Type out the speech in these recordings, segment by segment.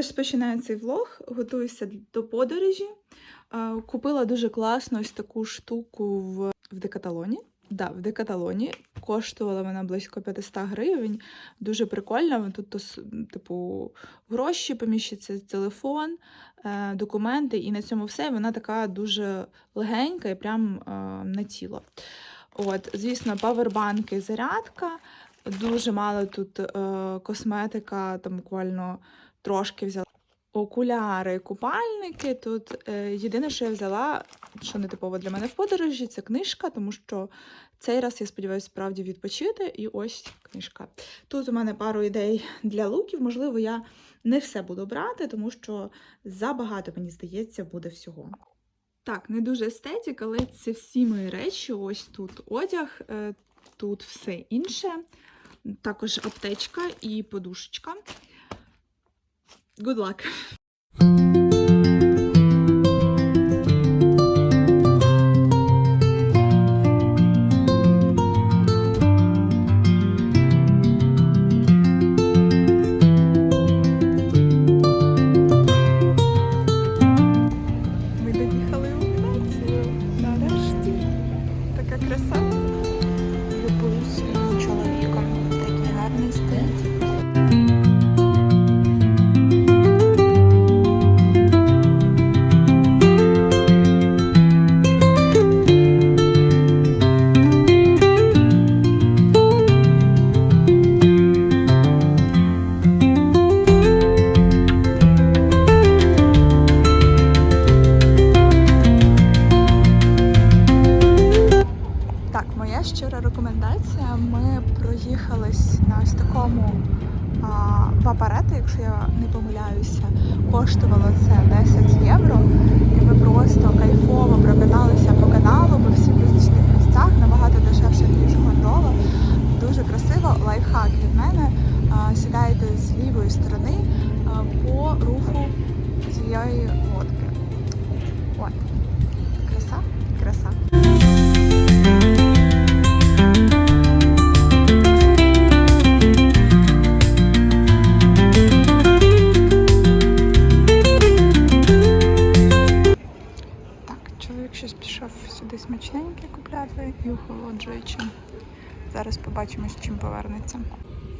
Розпочинаю цей влог, готуюся до подорожі. Купила дуже класну ось таку штуку в, в Декаталоні. Да, в Декаталоні. Коштувала вона близько 500 гривень. Дуже прикольно. Тут, типу, гроші поміщиться, телефон, е, документи, і на цьому все. Вона така дуже легенька і прям е, на тіло. От, звісно, павербанки, зарядка. Дуже мало тут е, косметика, там буквально трошки взяла. Окуляри, купальники. Тут е, єдине, що я взяла, що не типово для мене в подорожі, це книжка, тому що цей раз я сподіваюся справді відпочити. І ось книжка. Тут у мене пару ідей для луків. Можливо, я не все буду брати, тому що забагато, мені здається, буде всього. Так, не дуже естетик, але це всі мої речі. Ось тут одяг, е, тут все інше. Також аптечка і подушечка. Good luck!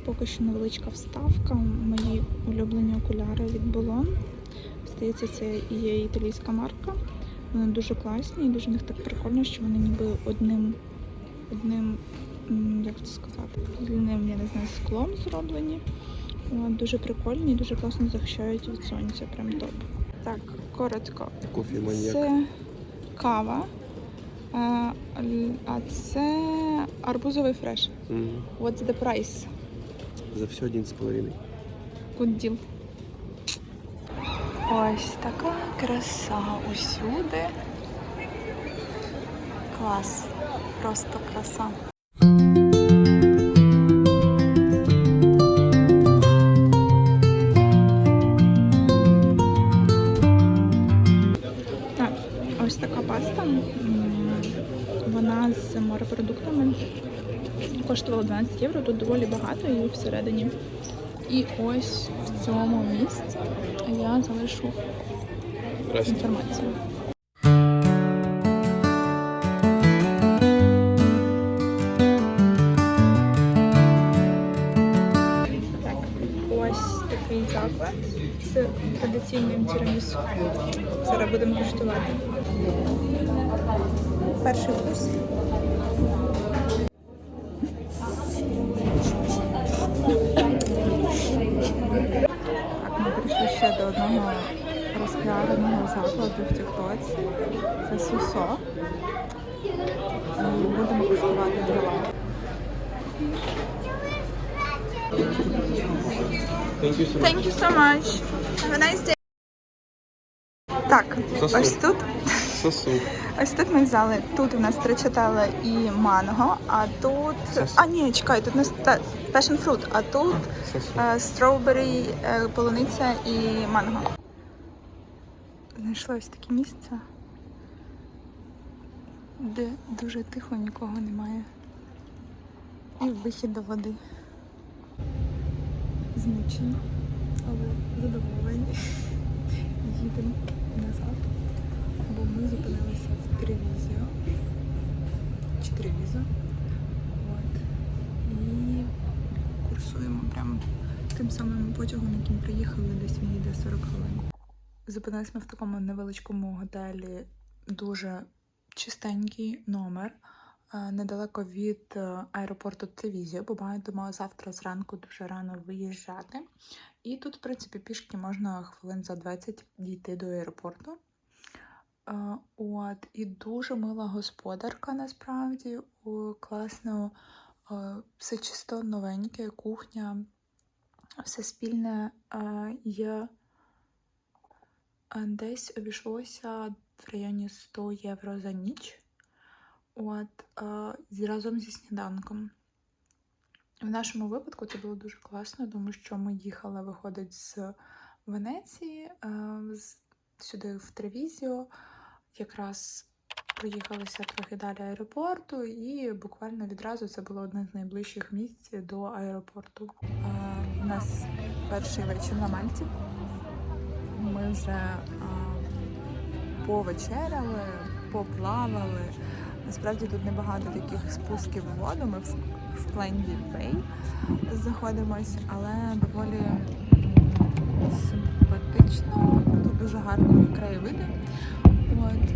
Поки що невеличка вставка. Мої улюблені окуляри від Bolon. Здається, це є італійська марка. Вони дуже класні і дуже в них так прикольно, що вони ніби одним, одним, як це сказати, одним, я не знаю, склом зроблені. Дуже прикольні і дуже класно захищають від сонця. Прям топ. Так, коротко. Це кава, а, це арбузовий фреш. What's the price? За все один з половиною. Good deal. Ось така краса усюди. Клас. Просто краса. Ось така паста. Вона з морепродуктами. Коштувала 12 євро, тут доволі багато її всередині. І ось в цьому місці я залишу інформацію. Так, ось такий заклад з традиційним тірамісу. Зараз будемо куштувати. Перший вкус. одного розпіареного закладу в Тіктоці. Це Сусо. І будемо куштувати дела. Thank you so much. Have a nice day. Так, ось тут. Сосу. Ось тут ми взяли, тут у нас тричатела і манго, а тут. Сосу. А, ні, чекай, тут у нас та- passion fruit, а тут е, строубері, е, полуниця і манго. Знайшла ось таке місце, де дуже тихо, нікого немає. І вихід до води. Змучені. але задоволені. Їдемо назад, бо ми зупинилися в Тревізіо. Чи Тревізо. От. І курсуємо прямо тим самим потягом, яким приїхали, десь він йде 40 хвилин. Зупинилися ми в такому невеличкому готелі, дуже чистенький номер, е, недалеко від е, аеропорту Тревізіо, бо маємо завтра зранку дуже рано виїжджати. І тут, в принципі, пішки можна хвилин за 20 дійти до аеропорту. Е, От, і дуже мила господарка насправді. Класно, все чисто новеньке, кухня, все спільне є. Десь обійшлося в районі 100 євро за ніч. От, разом зі сніданком. В нашому випадку це було дуже класно, тому що ми їхали, виходить, з Венеції сюди в Тревізіо. Якраз проїхалися трохи далі аеропорту, і буквально відразу це було одне з найближчих місць до аеропорту. У нас перший вечір на Мальті. Ми вже повечеряли, поплавали. Насправді тут небагато таких спусків у воду. Ми в, Splendid Bay знаходимось, але доволі симпатично. Тут дуже гарні краєвиди. От,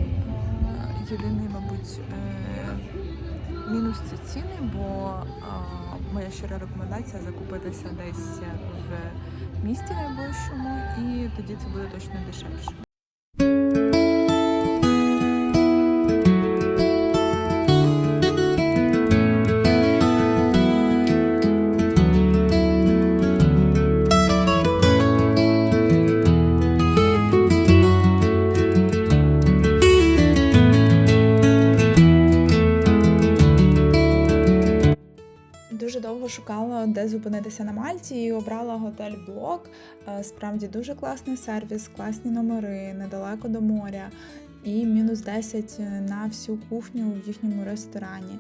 єдиний, мабуть, е, мінус це ціни, бо моя щира рекомендація закупитися десь в місті найближчому, і тоді це буде точно дешевше. Шукала, зупинитися на Мальті, і обрала готель Блок. Е, Справді дуже класний сервіс, класні номери, недалеко до моря, і мінус 10 на всю кухню в їхньому ресторані.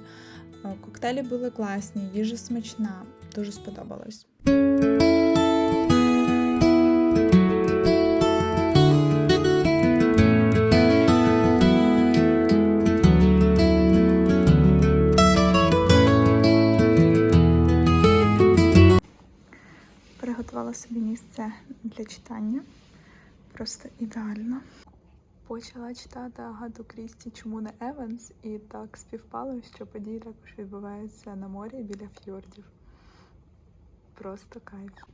Е, Коктейлі були класні, їжа смачна, дуже сподобалось. Приготувала собі місце для читання. Просто ідеально. Почала читати Агату Крісті Чому не Еванс, і так співпало, що події також відбуваються на морі біля фьордів. Просто кайф.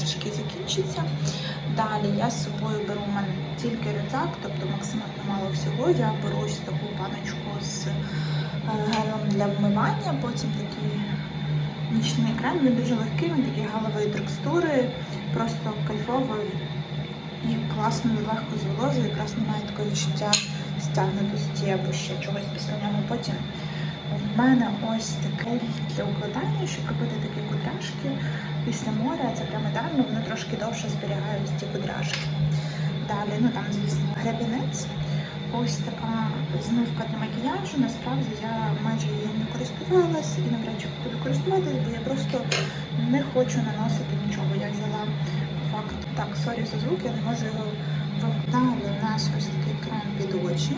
Трошечки закінчиться. Далі я з собою беру у мене тільки рюкзак, тобто максимально мало всього. Я беру ось таку баночку з е, гелем для вмивання, потім такий нічний крем, він дуже легкий, він такий галової текстури, просто кайфовий і класно легко зволожує, якраз немає такого відчуття стягнутості або ще чогось після нього. Потім в мене ось таке для укладання, щоб робити такі кудряшки після моря. Це прям ідеально, вони трошки довше зберігають ті кудряшки. Далі, ну там, звісно, гребінець. Ось така змивка для макіяжу. Насправді я майже її не користувалась і навряд чи буду користуватись, бо я просто не хочу наносити нічого. Я взяла по факту. Так, сорі за звук, я не можу його Далі у нас ось такий крем під очі.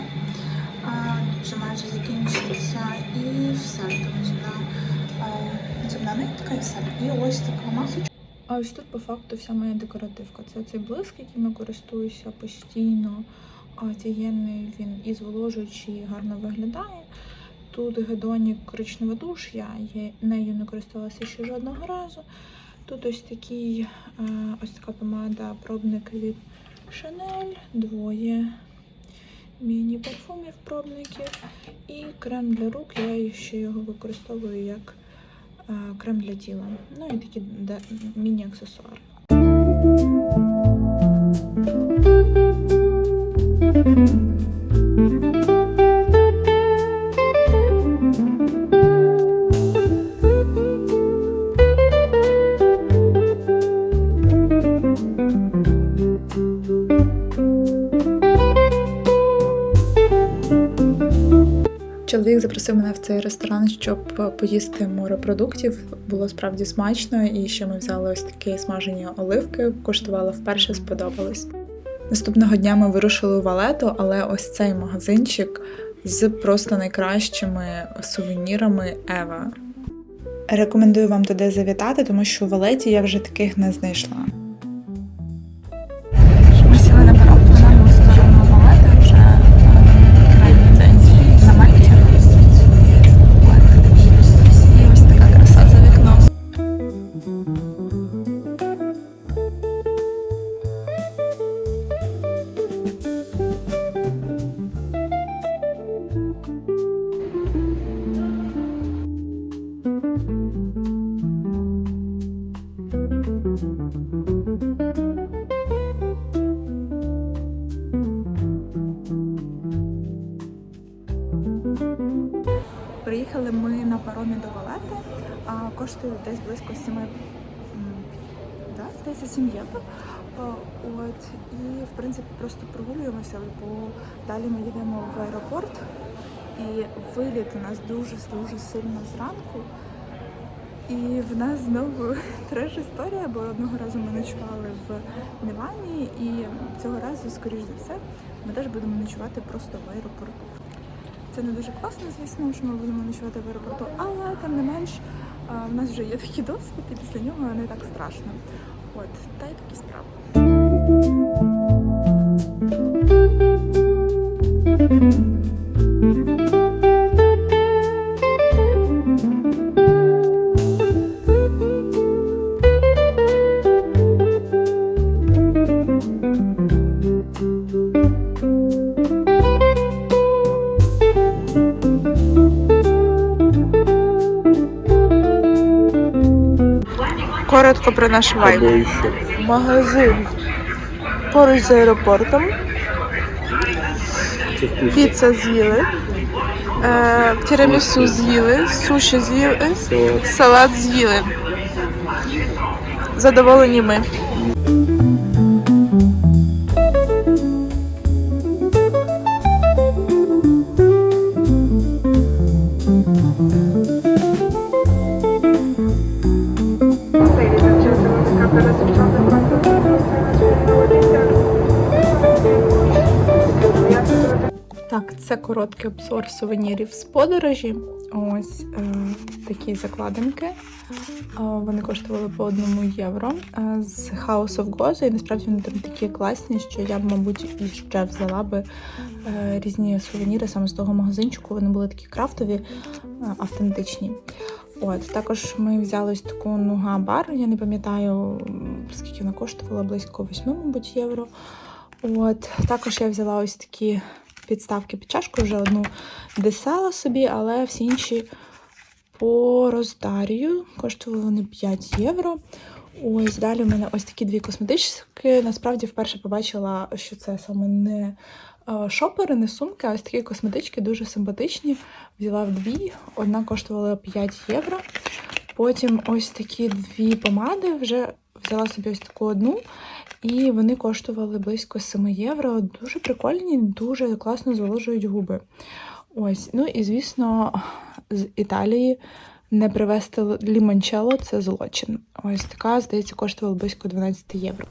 Вже майже закінчується і все. Тому сюди а, нитка і ось така масочка. А ось тут по факту вся моя декоративка. Це цей блиск, яким я користуюся постійно. Офігенний він і зволожуючий, і гарно виглядає. Тут гедонік коричнева душ, я нею не користувалася ще жодного разу. Тут ось такий, е, ось така помада, пробник від Chanel, двоє міні-парфумів пробників і крем для рук. Я ще його використовую як е, крем для тіла. Ну і такі міні-аксесуари. Цей ресторан, щоб поїсти морепродуктів. Було справді смачно, і ще ми взяли ось такі смажені оливки, куштувала вперше, сподобалось. Наступного дня ми вирушили у Валету, але ось цей магазинчик з просто найкращими сувенірами Ева. Рекомендую вам туди завітати, тому що у Валеті я вже таких не знайшла. Здається, 7 євро. От, і в принципі просто прогулюємося, бо далі ми їдемо в аеропорт. І виліт у нас дуже-дуже сильно зранку. І в нас знову треш історія, бо одного разу ми ночували в Мілані, і цього разу, скоріш за все, ми теж будемо ночувати просто в аеропорту. Це не дуже класно, звісно, що ми будемо ночувати в аеропорту, але тим не менш в нас вже є такий досвід, і після нього не так страшно. От, та й такі справи. Коротко про наш вайб. Магазин поруч з аеропортом. Піца з'їли. Е, тірамісу з'їли, суші з'їли, салат з'їли. Задоволені ми. Короткий обзор сувенірів з подорожі. Ось е, такі закладинки. Е, вони коштували по одному євро е, з House of Gozo, і насправді вони там такі класні, що я б, мабуть, і ще взяла би е, різні сувеніри саме з того магазинчику. Вони були такі крафтові, е, автентичні. От, також ми взяли ось таку нуга бар. Я не пам'ятаю, скільки вона коштувала, близько 8, мабуть, євро. От, також я взяла ось такі підставки під чашку, вже одну десала собі, але всі інші по роздарію. Коштували вони 5 євро. Ось далі в мене ось такі дві косметички. Насправді вперше побачила, що це саме не е, шопери, не сумки, а ось такі косметички дуже симпатичні. Взяла дві, одна коштувала 5 євро. Потім ось такі дві помади. Вже взяла собі ось таку одну, і вони коштували близько 7 євро. Дуже прикольні, дуже класно зволожують губи. Ось, ну і звісно, з Італії не привезти лімончело – це злочин. Ось така, здається, коштувала близько 12 євро.